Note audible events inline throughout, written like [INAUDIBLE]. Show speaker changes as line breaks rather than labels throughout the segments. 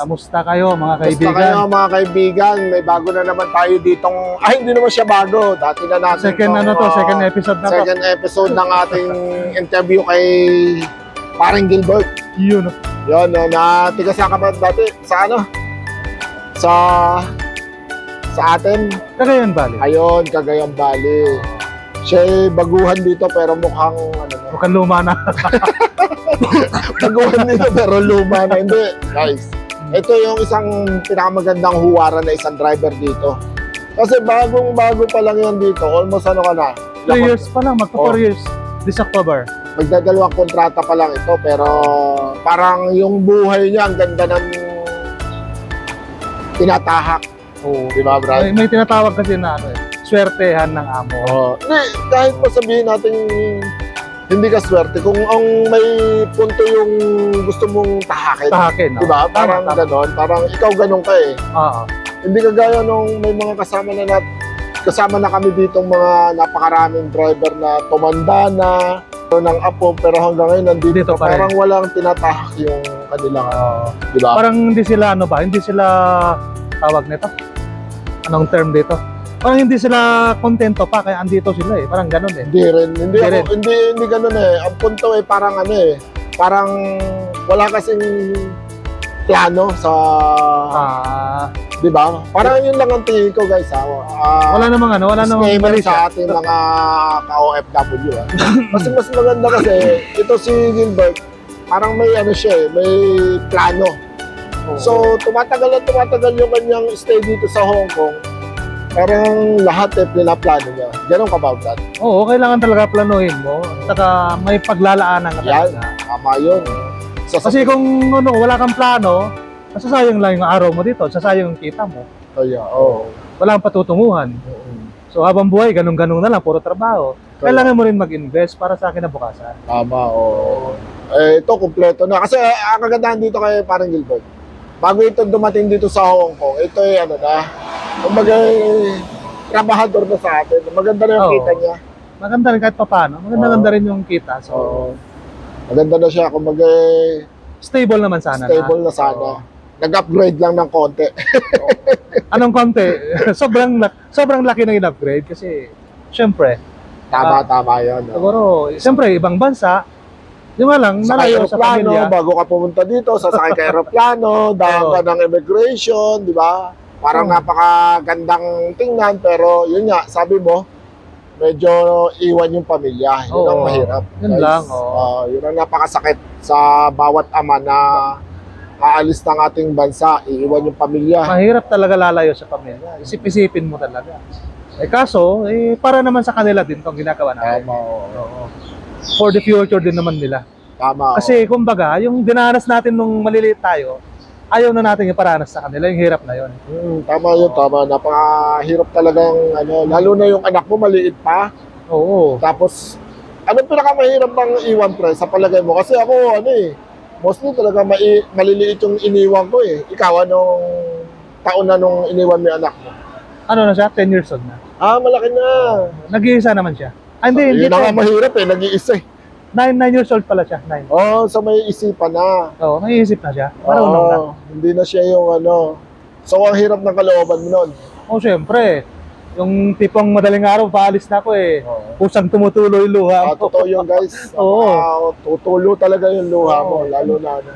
Kamusta kayo mga kaibigan?
kayo mga kaibigan, may bago na naman tayo ditong, ay hindi naman siya bago, dati na natin
Second
tong,
ano to,
uh,
second episode na to.
second episode ng ating interview kay Paring Gilbert.
Yun. oh.
Yun, uh, na tiga sa kapat dati, sa ano? Sa sa atin,
Cagayan Valley.
ayun, Cagayan Valley. Siya baguhan dito pero mukhang ano na,
Mukhang luma na. [LAUGHS]
baguhan dito pero luma na. Hindi, guys. Ito yung isang pinakamagandang huwaran na isang driver dito. Kasi bagong bago pa lang yan dito. Almost ano ka na.
3 years pa lang, magpa 4
Oh.
years. This October.
Magdadalawang kontrata pa lang ito. Pero parang yung buhay niya, ang ganda ng tinatahak.
Oo.
Di ba, Brad?
May, may tinatawag kasi na ano eh, swertehan ng amo.
Oo. Hindi, kahit pa sabihin natin hindi ka swerte, kung ang may punto yung gusto mong tahakin.
Tahakin.
Di ba?
Tama,
Parang
tama.
ganon. Parang ikaw ganon ka eh.
Oo.
Hindi kagaya nung may mga kasama na nat kasama na kami ditong mga napakaraming driver na tumanda na ng apo pero hanggang ngayon nandito
Dito pa rin.
parang walang tinatahak yung kanilang
Oo.
di ba?
Parang hindi sila ano ba, hindi sila tawag nito. Anong term dito? Parang hindi sila kontento pa kaya andito sila eh. Parang ganun eh.
Hindi rin. Hindi,
Hindi
ako, hindi, hindi ganun eh. Ang punto eh, parang ano eh, parang wala kasing plano sa,
Ah,
di ba? Parang yun lang ang tingin ko guys ha. Ah,
wala namang ano, wala namang mali
sa ating mga ka-OFW. ah. [LAUGHS] Kasi mas maganda kasi, ito si Gilbert, parang may ano siya eh, may plano. So, tumatagal at tumatagal yung kanyang stay dito sa Hong Kong. Parang lahat eh, pinaplano niya. Ganon ka ba, Brad?
Oo, kailangan talaga planuhin mo. At saka may paglalaanan ka
Yan.
talaga.
Tama yun. So,
Kasi kung ano, wala kang plano, masasayang lang yung araw mo dito, sasayang yung kita mo.
Oh, yeah. Oh.
Wala kang patutunguhan. So habang buhay, ganun-ganun na lang, puro trabaho. Kailangan mo rin mag-invest para sa kinabukasan.
Tama, oo. Eh, ito, kumpleto na. Kasi ah, ang kagandahan dito kay parang Gilbert, bago ito dumating dito sa Hong Kong, ito ay ano na, kumbaga, trabahador na sa atin. Maganda na yung
Oo.
kita niya.
Maganda rin kahit papano. Maganda-ganda rin yung kita. So,
Oo. Maganda na siya, kumbaga,
stable naman sana.
stable na sana. Nag-upgrade lang ng konti.
Anong konti? [LAUGHS] sobrang, sobrang laki ng in-upgrade kasi, syempre,
Tama,
Ah.
tama yun. oh.
siguro, syempre, ibang bansa, yung nga lang,
Sakay
nalayo sa pamilya.
bago ka pumunta dito, sasakay ka [LAUGHS] aeroplano,
Oo.
ka ng immigration, di ba? Parang
Oo.
napakagandang tingnan, pero yun nga, sabi mo, medyo iwan yung pamilya. Yun ang
Oo.
mahirap.
Yun
guys.
lang.
Ah, yun ang napakasakit sa bawat ama na aalis ng ating bansa, iiwan yung pamilya.
Mahirap talaga lalayo sa pamilya. Isip-isipin mo talaga. Eh kaso, eh, para naman sa kanila din itong ginagawa natin.
Tama, oo.
Oo. For the future din naman nila.
Tama. oo.
Kasi kumbaga, yung dinanas natin nung maliliit tayo, ayaw na natin iparanas sa kanila, yung hirap na yon.
Mm, tama yun, tama. Napakahirap talagang, ano, lalo na yung anak mo maliit pa,
Oo.
Tapos, anong pinakamahirap bang iwan pre sa palagay mo? Kasi ako, ano eh, mostly talaga mai- maliliit yung iniwan ko eh. Ikaw, anong taon na nung iniwan mo yung anak mo?
Ano na siya? 10 years old na.
Ah, malaki na.
Nag-iisa naman siya. Ah, hindi, hindi.
Yun na nga mahirap eh, nag-iisa eh.
9, 9 years old pala siya. 9.
Oh, so may isipan na.
Oo, naiisip na siya. Marunong na.
Oo, hindi na siya yung ano. So, ang hirap ng kalooban mo nun.
Oo, syempre. Yung tipong madaling araw, paalis na ako eh.
Oo.
Kusang tumutuloy yung luha
Ah, totoo yun guys. [LAUGHS]
Oo.
Ah, tutulo talaga yung luha mo,
Oo.
lalo na ano.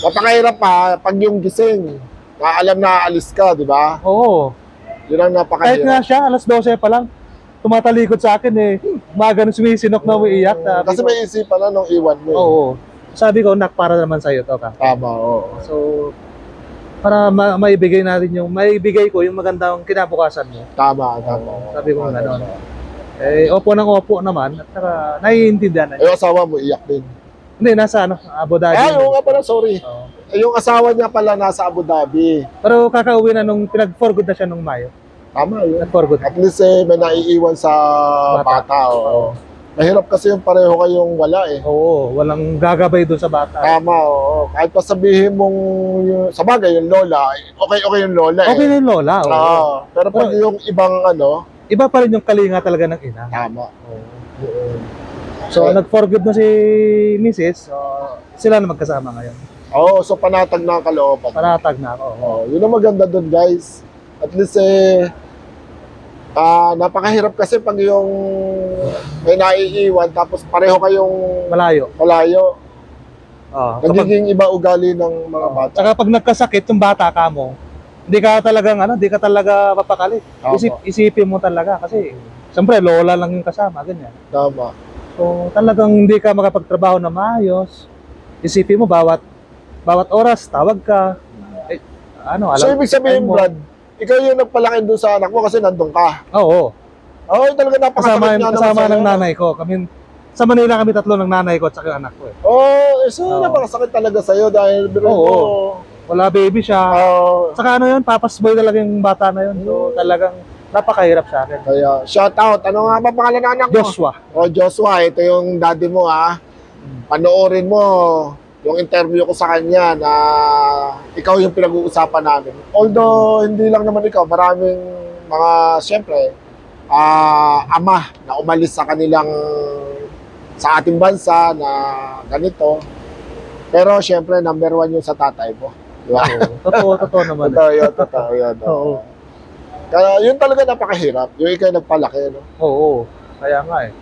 Napakahirap pa pag yung gising. Na alam na aalis ka, di ba?
Oo.
Yun ang
Kahit
napakahirap.
nga siya, alas 12 pa lang, tumatalikod sa akin eh. Umaga nung sumisinok na umiiyak. Sabi
Kasi
ko,
may isipan na nung iwan mo. eh.
Oo. Sabi ko, nak, para naman sa'yo to ka.
Tama, oo.
So, para ma- maibigay natin yung, maibigay ko yung magandang kinabukasan mo.
Tama, tama.
Sabi ko gano'n. Eh, opo ng opo naman, at saka naiintindihan na.
Eh, yung asawa mo, iyak din.
Hindi, nasa ano, Abu Dhabi.
Ay, oo nga pala, sorry.
Oo.
Eh, yung asawa niya pala nasa Abu Dhabi.
Pero kakauwi na nung pinag-for good na siya nung Mayo.
Tama yun.
Nag-for good.
At least eh, may naiiwan sa
Bata.
bata. oo. Mahirap kasi yung pareho kayong wala eh.
Oo, walang gagabay doon sa bata.
Tama, oo. Kahit pa sabihin mong, yung- sa bagay, yung lola, okay, okay yung lola eh.
Okay na yung lola. oo.
Oo. pero pag
Pero-
yung ibang ano,
Iba pa rin yung kalinga talaga ng ina.
tama.
So, nag-for good na si Mrs. So, sila na magkasama ngayon.
Oo, so panatag na ang kalooban.
Panatag na ako. oo.
Oh, yun ang maganda doon, guys. At least eh ah napakahirap kasi pag yung may naiiwan tapos pareho kayong
Malayo.
malayo.
Oo. Kapag,
Nagiging iba ugali ng mga bata.
tsaka pag nagkasakit yung bata ka mo, hindi ka talagang ano, hindi ka talaga mapakali.
Tama.
Isip, isipin mo talaga kasi siyempre lola lang yung kasama, ganyan.
Tama.
So talagang hindi ka makapagtrabaho na maayos. Isipin mo bawat bawat oras tawag ka. Eh, ano, alam.
So ibig sabihin,
mo.
Brad, ikaw yung nagpalaki doon sa anak mo kasi nandun ka.
Oo.
Oo, talaga napakasakit
Kasama,
nga naman
kasama ng nanay ko. Kami sa Manila kami tatlo ng nanay ko at saka anak ko eh.
Oo, eh, so
Oo.
napakasakit talaga sa'yo dahil biro mo.
Wala baby siya.
Oo.
Saka ano yun, papas boy talaga yung bata na yun. So talagang napakahirap sa akin.
kaya, shout out. Ano nga ba pangalan ng anak mo?
Joshua.
O Joshua, ito yung daddy mo ha. Panoorin mo yung interview ko sa kanya na ikaw yung pinag-uusapan namin. Although hindi lang naman ikaw, maraming mga siyempre ah, ama na umalis sa kanilang sa ating bansa na ganito. Pero siyempre number one yung sa tatay mo. Di ba?
Oo. Totoo, totoo naman.
Totoo yun, totoo yun.
Oo.
Kaya yun talaga napakahirap. Yung ikaw nagpalaki, no?
Oo. Kaya nga eh.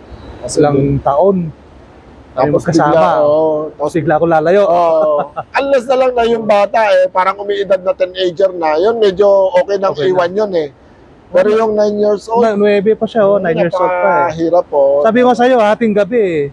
Kasi
Ilang taon.
Tapos bigla,
magkasama.
oo,
Tapos bigla ako lalayo.
Oo. Unless na lang na yung bata eh, parang umiidad na teenager na, yun medyo okay nang
Okay na.
iwan yun eh. Pero yung 9 years old,
Na, 9 pa siya, oh, 9 years old pa eh.
Hirap po.
Sabi ko sa'yo, ating gabi eh.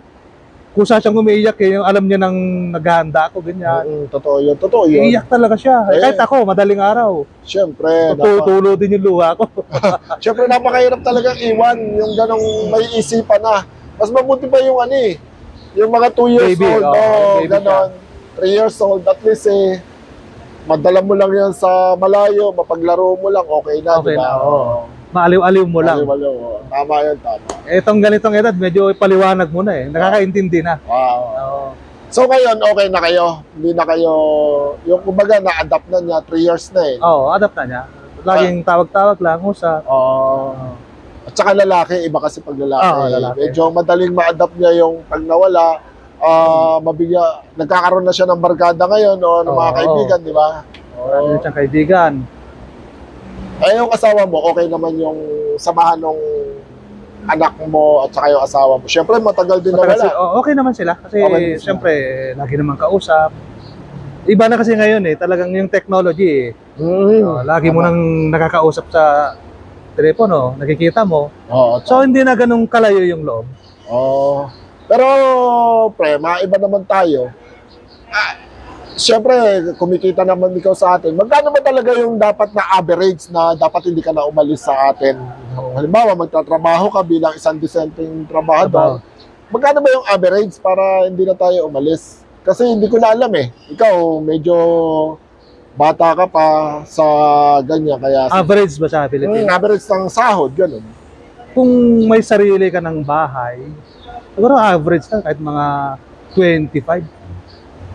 Kusa siyang umiiyak eh, yung alam niya nang naghahanda ako, ganyan.
Mm, totoo yun, totoo yun.
Iiyak talaga siya. Eh. Kahit ako, madaling araw.
Siyempre,
Tutulo din yung luha ko. [LAUGHS]
siyempre napakahirap talagang iwan yung ganong may isipan na. Mas mabuti pa yung ano eh, yung mga 2 years
Baby,
old, oh,
baby
ganon, 3 years old, at least eh, madala mo lang yan sa malayo, mapaglaro mo lang, okay na,
Okay
di ba?
na, oo. Maaliw-aliw mo lang.
Maliw-maliw, oo. Tama yun, tama.
Etong ganitong edad, medyo paliwanag mo na eh. Nakakaintindi na.
Wow.
Oo.
So ngayon, okay na kayo? Hindi na kayo, yung kumbaga na-adapt na niya, 3 years na eh.
Oo, adapt na niya. Laging tawag-tawag lang, usap.
Oo. At saka lalaki, iba kasi pag lalaki.
Oo, lalaki.
Medyo madaling ma-adapt niya yung pag nawala, ah mabigya, nagkakaroon na siya ng barkada ngayon o ng mga
Oo.
kaibigan, di ba?
Marami na siyang kaibigan.
Eh, yung asawa mo, okay naman yung samahan ng anak mo at saka yung asawa mo. Siyempre, matagal din
Matagal
nawala.
sila- oh, okay naman sila. Kasi
Okay sila.
siyempre, lagi naman kausap. Iba na kasi ngayon eh. Talagang yung technology eh.
Mm.
Oh, lagi mo nang nakakausap sa telepono, nakikita mo.
Oo,
So hindi na ganun kalayo yung loob.
Oh. Pero, pre, maiba naman tayo. Ah, Siyempre, kumikita naman ikaw sa atin. Magkano ba talaga yung dapat na average na dapat hindi ka na umalis sa atin? Halimbawa, magtatrabaho ka bilang isang disenteng trabahador. Magkano ba yung average para hindi na tayo umalis? Kasi hindi ko na alam eh. Ikaw, medyo bata ka pa sa ganyan. Kaya
Average ba sa
Hmm,
Pilipinas?
average ng sahod, ganun.
Kung may sarili ka ng bahay, siguro average na kahit mga 25.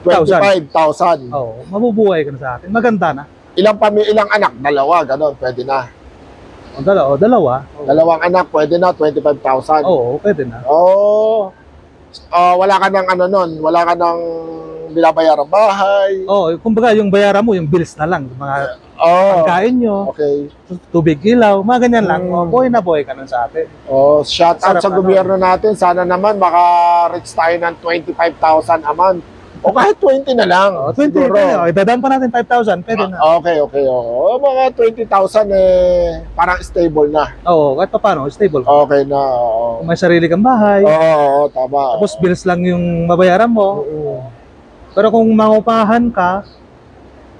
25,000.
Oh, mabubuhay ka na sa akin. Maganda na.
Ilang pami ilang anak? Dalawa, ganun, pwede na.
O, dalawa, dalawa.
Dalawang anak, pwede na, 25,000.
Oo, pwede na.
Oh. Ah, wala ka ng ano nun, wala ka ng binabayarang bahay.
Oo, kumbaga yung bayaran mo, yung bills na lang. Mga
Oh.
pagkain nyo,
Okay.
tubig ilaw, mga ganyan lang.
Mm.
Oh, buhay na buhay ka nun sa atin.
Oh, shout out sa
na,
gobyerno natin. Sana naman maka-reach tayo ng 25,000 a month. O kahit 20 na lang.
Oh, 20,
siguro.
oh, idadaan pa natin 5,000, pwede na.
Ah, okay, okay. Oh. Mga 20,000 eh, parang stable na.
Oo, kahit pa paano, stable ka.
Okay na. Oo,
Kung may sarili kang bahay,
Oo, oo, tama.
tapos bills lang yung mabayaran mo.
Oo.
Pero kung mangupahan ka,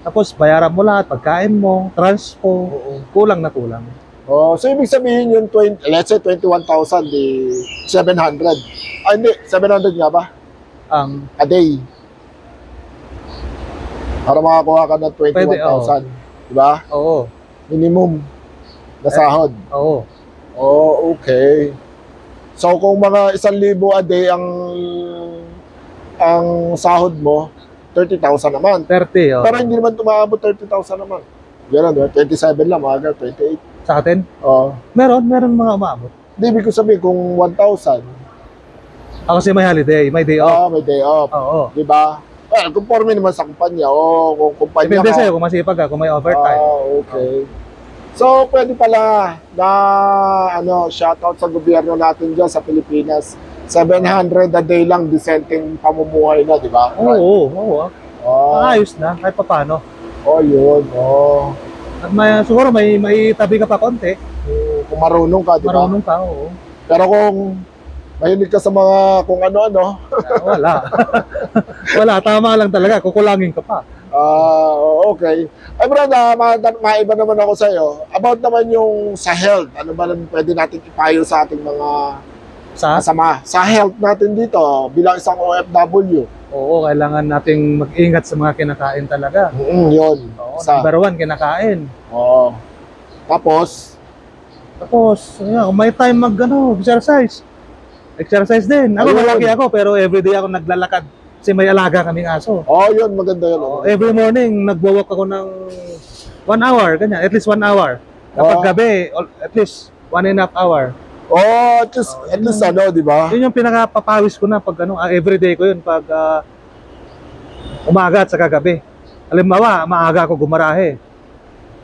tapos bayaran mo lahat, pagkain mo, transpo, kulang na kulang.
Oh, so ibig sabihin yung 20, let's say 21,000 di 700. Ah, hindi, 700 nga ba?
Ang
A day. Para makakuha ka ng 21,000. Di ba?
oo,
Minimum na sahod.
oo.
Oh, okay. So kung mga 1,000 a day ang ang sahod mo, 30,000 naman.
30, oh.
Pero hindi naman tumaabot 30,000 naman. Ganun, di ba? 27 lang, mga 28.
Sa atin,
Oh.
meron, meron mga umabot.
Hindi, ibig ko sabihin, kung 1,000,
Ako kasi may holiday, may day off.
ah, may day off.
Oo.
Di ba? Well, conforme naman sa kumpanya. O kung kumpanya
Depende
ka-
sa'yo kung masipag ka, kung may overtime.
Ah, okay. So, pwede pala na ano, shoutout sa gobyerno natin dyan sa Pilipinas. 700 a day lang decenteng pamumuhay na, di ba?
Oo, oo, oo.
Oh,
Ayos na, kahit pa paano.
oh, yun. Oh.
At may, siguro may, may tabi ka pa konti,
Kung marunong ka, di ba?
marunong ka, oo.
Pero kung mahilig ka sa mga kung ano-ano,
Ah, Wala. [LAUGHS] Wala, tama lang talaga, kukulangin ka pa.
ah, okay. Ay, brad, ah, ma- maiba naman ako sa iyo. About naman yung sa health, ano ba naman pwede natin ipayo sa ating mga
Sa,
kasama? Sa health natin dito, bilang isang OFW.
oo, kailangan nating mag-ingat sa mga kinakain talaga.
Mm, yun.
Oo,
Sa,
number one, kinakain.
Oo. Tapos,
Tapos, ayan, kung may time mag, ano, exercise. Exercise din. Ako,
Ayun.
malaki ako, pero everyday ako naglalakad. Kasi may alaga kaming aso.
oh, yun, maganda yun.
Oo, every morning, nagwo-walk ako ng one hour, ganyan. At least one hour. Kapag
Oo.
gabi, al- at least one and a half hour.
Oh, at least, at least ano, di ba?
Yun yung pinakapapawis ko na pag ano, ah, everyday ko yun pag ah, umaga at saka gabi. Halimbawa, maaga ako gumarahe.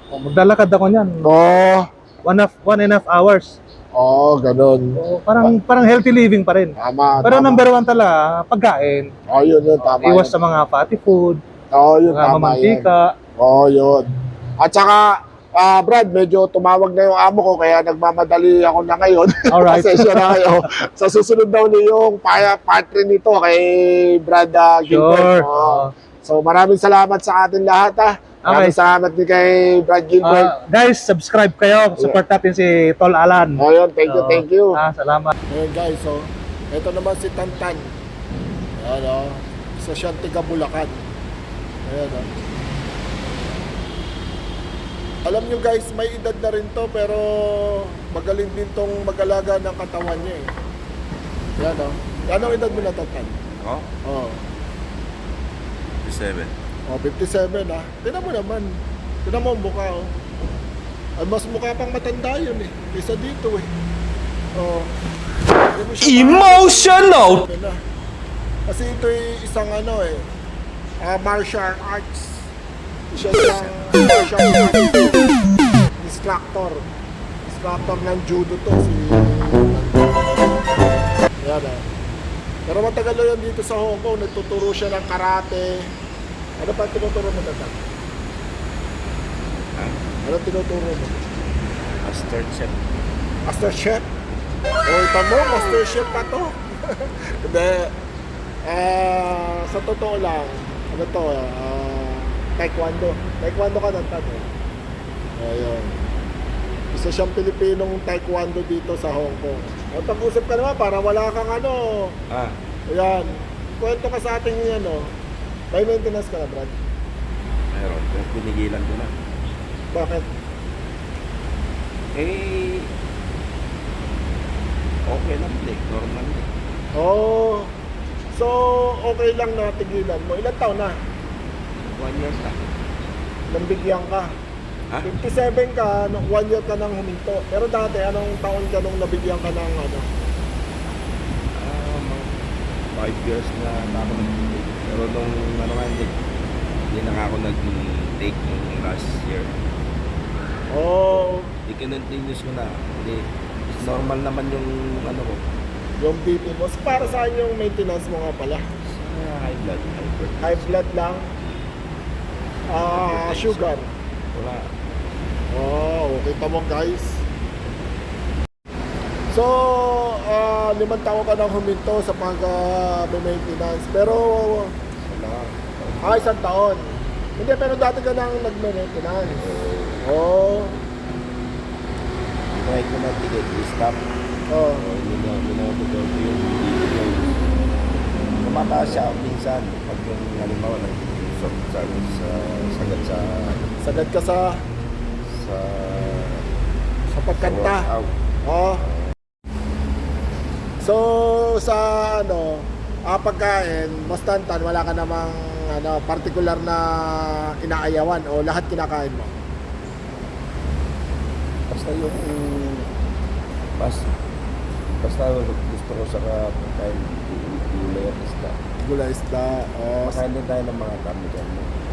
O, maglalakad ako niyan.
Oh,
One, half, one and a half hours.
oh, ganun.
O, parang, parang healthy living pa rin.
Tama,
Pero
tama.
number one talaga, pagkain.
Oh, yun, yun, tama.
Iwas
yun.
sa mga fatty food,
Oh, yun,
mga
tama yan.
mamantika.
Oh, yun. At saka, ah Brad, medyo tumawag na yung amo ko, kaya nagmamadali ako na ngayon. [LAUGHS]
Alright.
Pasensya na kayo. Sa susunod daw ni yung pa- part 3 nito kay Brad ah, Gilbert.
Sure.
Oh. So maraming salamat sa atin lahat ah. Maraming
Okay.
salamat din kay Brad Gilbert.
Ah, guys, subscribe kayo. Support natin si Tol Alan.
oh, yun, thank you,
Oo.
thank you.
Ah, salamat.
Ayun guys, so ito naman si Tantan. Ayan o. Isa siyang tiga Bulacan. Ayan o. Alam nyo guys, may edad na rin to pero magaling din tong mag-alaga ng katawan niya eh. Ayan o. Anong edad mo na Tantan?
Oh,
Oh.
57.
Oh, 57 ah. Tingnan mo naman. Tingnan mo ang mukha oh. Ay, mas mukha pang matanda yun eh. Kaysa dito eh. Oh.
Emotional!
Na. Kasi ito ay isang ano eh, ah, martial arts. Siya isang martial arts instructor. Instructor ng judo to si Yan ah. Pero matagal na yan dito sa Hong Kong. Nagtuturo siya ng karate. Ano pa tinuturo mo tata? Ano tinuturo mo?
Master chef.
Master Chef? O, ito mo, Master Chef pa to. [LAUGHS] Hindi. Ah, sa totoo lang, ano to, ah, taekwondo. Taekwondo ka ng tanong. Ayun. Isa siyang Pilipinong taekwondo dito sa Hong Kong. O, pag-usap ka naman para wala kang ano.
Ah,
Ayan. Kwento ka sa ating ano. May maintenance ka na, Brad.
meron. Pero pinigilan ko na.
Bakit?
Eh, okay lang eh. Normal eh.
Oh, so okay lang na tigilan mo. Ilan taon na?
One year na.
Nambigyan ka.
Ha?
57 ka, no, one year ka nang huminto. Pero dati, anong taon ka nung nabigyan ka ng ano?
Mga five years na na ako nag-take. Pero nung ano nga hindi, hindi na nga ako nag-take nung last year.
Oh,
I-continuous ko na. Hindi, normal naman yung ano ko.
yung BP mo. So, para saan yung maintenance mo nga pala?
Sa high blood, high blood.
High blood lang? Ah, sugar.
Wala.
Oh, kita mo guys. So, ah, limang taon ka nang huminto sa pag-maintenance. Pero,
Wala.
ah, isang taon. Hindi, pero dati ka nang nag-maintenance. Oh,
Try ko na tigil. I-stop.
oh.
So, minotodol ko yung video yung tumataas siya minsan pag yung halimbawa nag-usap sa, sa sagad sa
Sagad ka sa,
sa
sa pagkanta.
workout.
Oh. So, sa ano, ah, pagkain, Mostantan, wala ka namang ano, particular na inaayawan o lahat kinakain mo?
Basta yung bas, basta gusto ko sa pagkain gulay at isda.
Gula isda. Oh,
Makain din tayo ng mga karne dyan.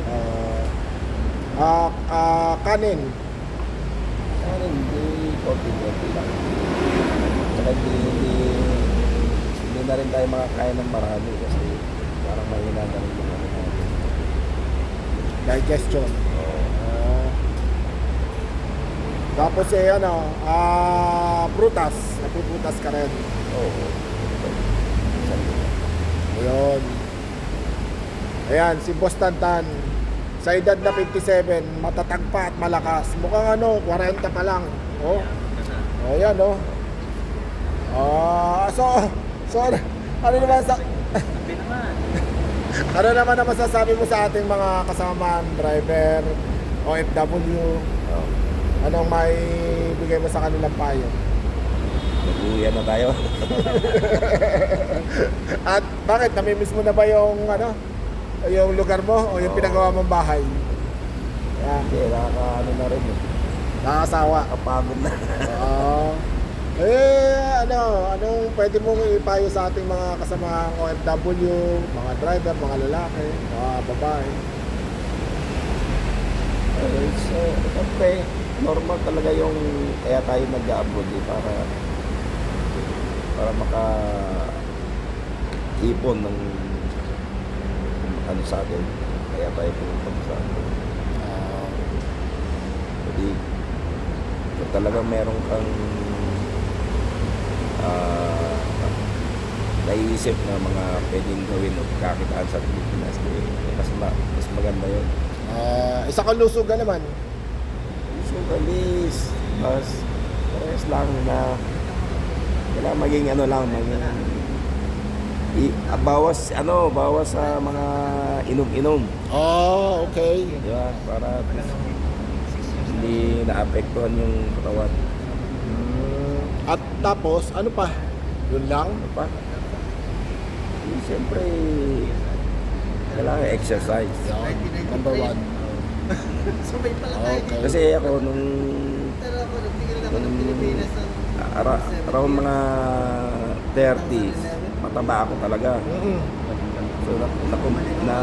ah, ah, ah, kanin.
Konti-konti lang. Saka hindi, hindi, hindi na rin tayo makakain ng marami kasi parang mahina na rin yung ano natin.
Digestion.
Oo.
Ah. tapos eh ano, ah, prutas. Napuputas ka rin.
Oo.
Ayun. Ayan, si Boss Tantan. Sa edad na 57, matatag pa at malakas. Mukhang ano, 40 pa lang. Oh. Ayan, oh. Ah, so, so, ano, ano naman sa... [LAUGHS] ano naman ang masasabi mo sa ating mga kasamahan, driver, OFW?
Oo.
Anong may bigay mo sa kanilang payo?
Nag-uwian na tayo. [LAUGHS]
At bakit? Namimiss mo na ba yung ano? Yung lugar mo o yung
Oo.
pinagawa mong bahay? Yan.
Hindi, nakaka ano na rin eh.
Nakakasawa.
Kapagod na.
Oo. Eh, ano, anong pwede mong ipayo sa ating mga kasamahang OFW, mga driver, mga lalaki, mga babae?
Eh, so, siyempre, normal talaga yung kaya tayo nag-abroad eh, para para maka ipon ng ano sa atin. Kaya tayo pumunta sa atin. Jadi, kung talaga meron kang ah naiisip na mga pwedeng gawin o kakitaan sa Pilipinas, eh, mas, ma- mas maganda yun.
ah, isa kang lusugan naman.
So, galis, mas parehas lang na kailangan maging ano lang, maging i, ah, bawas ano, bawas sa mga inom-inom.
Oh, okay.
Di ba? Para hindi naapektuhan yung katawan.
At tapos, ano pa? Yun lang?
Ano pa? Eh, Siyempre, kailangan exercise.
Yan. Number one. [LAUGHS] Okay.
Kasi ako nung ara, around mga 30s, mataba ako talaga.
Mm-mm.
So, na, na, na,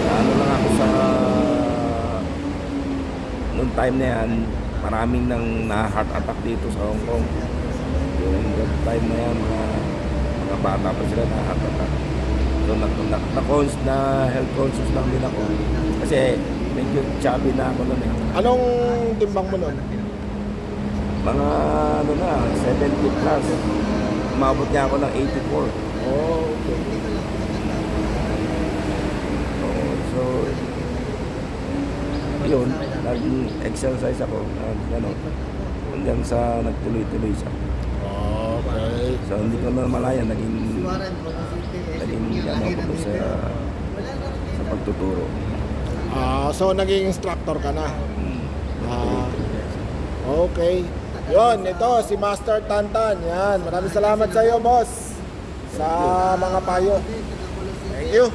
na ano lang ako sa noong time na yan, maraming nang na-heart attack dito sa Hong Kong. During that time na yan, mga, mga bata pa sila na heart attack. So, na, na, na, cons- na health conscious lang din ako. Kasi medyo chubby na ako noon eh.
Anong timbang mo nun?
Mga ano na, 70 plus. Umabot niya ako ng 84.
Oh, okay.
Oo, so, yun, nag-exercise ako, nag, ano, hanggang sa nagtuloy-tuloy siya.
Okay.
So, hindi ko na malaya, naging, naging, ano, ako sa, sa pagtuturo.
Ah, so naging instructor ka na.
Hmm.
Ah, okay. Yon, ito si Master Tantan. Yan, maraming salamat sa iyo, boss. Sa mga payo. Thank you.